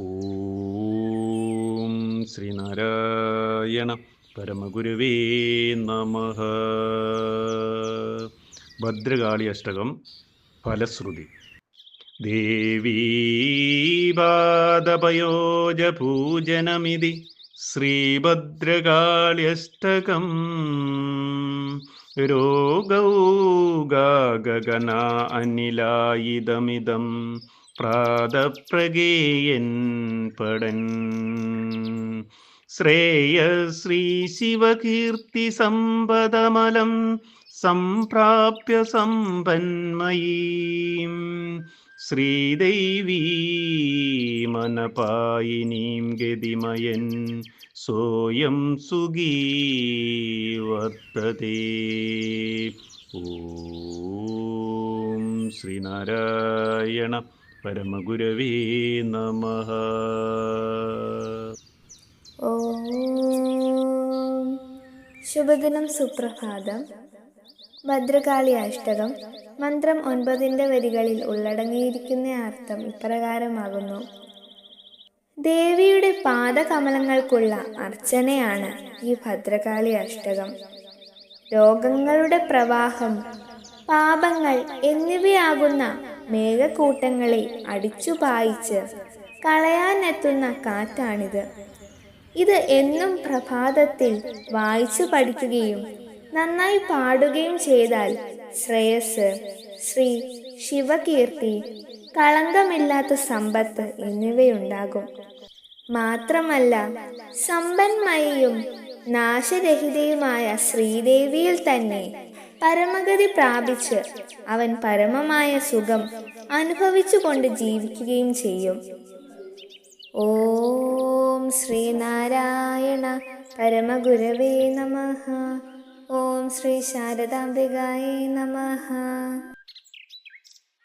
ഓം ശ്രീനാരായണ പരമഗുരുവേ നമ. ഭദ്രകാളി അഷ്ടകം ഫലശ്രുതി. ദേവീപാദപയോജപൂജനമിതി ശ്രീഭദ്രകാള്യഷ്ടകം രോഗൗഗാഗന അനിലായിതമിതം. പ്രാതപ്രഗേയൻ പടൻ. ശ്രേയശ്രീ ശിവകീർത്തി സമ്പദമലം സംപ്രാപ്യ സമ്പന്മയീം. ശ്രീദൈവീമനപായിനീം ഗതിമയൻ സോയം സുഗീ വർത്തതേ ഓം ശ്രീനാരായണ പരമഗുരവേ നമ ശുഭദിനം സുപ്രഭാതം. ഭദ്രകാളി അഷ്ടകം. മന്ത്രം ഒൻപതിന്റെ വരികളിൽ ഉള്ളടങ്ങിയിരിക്കുന്ന അർത്ഥം ഇപ്രകാരമാകുന്നു. ദേവിയുടെ പാദകമലങ്ങൾക്കുള്ള അർച്ചനയാണ് ഈ ഭദ്രകാളി അഷ്ടകം. രോഗങ്ങളുടെ പ്രവാഹം പാപങ്ങൾ എന്നിവയാകുന്ന മേഘക്കൂട്ടങ്ങളെ അടിച്ചു പായിച്ച് കളയാനെത്തുന്ന കാറ്റാണിത്. ഇത് എന്നും പ്രഭാതത്തിൽ വായിച്ചു പഠിക്കുകയും നന്നായി പാടുകയും ചെയ്താൽ ശ്രേയസ് ശ്രീ ശിവകീർത്തി കളങ്കമില്ലാത്ത സമ്പത്ത് എന്നിവയുണ്ടാകും. മാത്രമല്ല സമ്പന്മയും നാശരഹിതയുമായ ശ്രീദേവിയിൽ തന്നെ പരമഗതി പ്രാപിച്ച് അവൻ പരമമായ സുഖം അനുഭവിച്ചുകൊണ്ട് ജീവിക്കുകയും ചെയ്യും. ഓം ശ്രീനാരായണ പരമഗുരവേ നമ. ഓം ശ്രീ ശാരദാംബികായേ നമഃ.